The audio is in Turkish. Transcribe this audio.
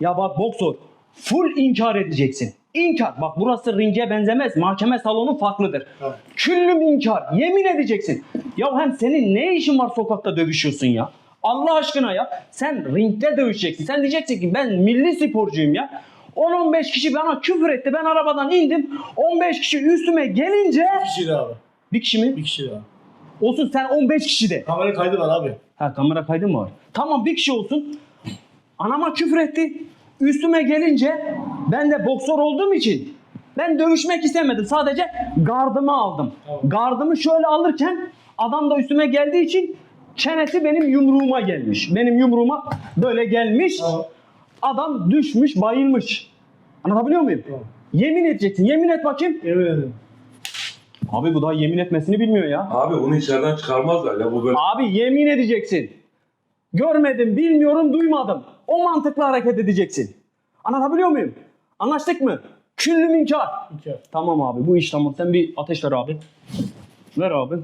Ya bak boksör full inkar edeceksin. İnkar. Bak burası ringe benzemez. Mahkeme salonu farklıdır. Tamam. Küllüm inkar. Yemin edeceksin. Ya hem senin ne işin var sokakta dövüşüyorsun ya? Allah aşkına ya. Sen ringde dövüşeceksin. Sen diyeceksin ki ben milli sporcuyum ya. 10-15 kişi bana küfür etti. Ben arabadan indim. 15 kişi üstüme gelince... Bir kişi daha abi. Bir kişi mi? Bir kişi daha. Olsun sen 15 kişi de. Kamera kaydı var abi. Ha kamera kaydı mı var? Tamam bir kişi olsun. Anama küfür etti. Üstüme gelince ben de boksör olduğum için ben dövüşmek istemedim. Sadece gardımı aldım. Gardımı şöyle alırken adam da üstüme geldiği için çenesi benim yumruğuma gelmiş. Benim yumruğuma böyle gelmiş. Adam düşmüş, bayılmış. Anlatabiliyor muyum? Yemin edeceksin. Yemin et bakayım. Yemin ederim. Abi bu daha yemin etmesini bilmiyor ya. Abi bunu içeriden çıkarmazlar ya bu böyle. Abi yemin edeceksin. Görmedim, bilmiyorum, duymadım. O mantıkla hareket edeceksin. Anlatabiliyor muyum? Anlaştık mı? Küllüm inkar. İki. Tamam abi bu iş tamam. Sen bir ateş ver abi. Ver abi.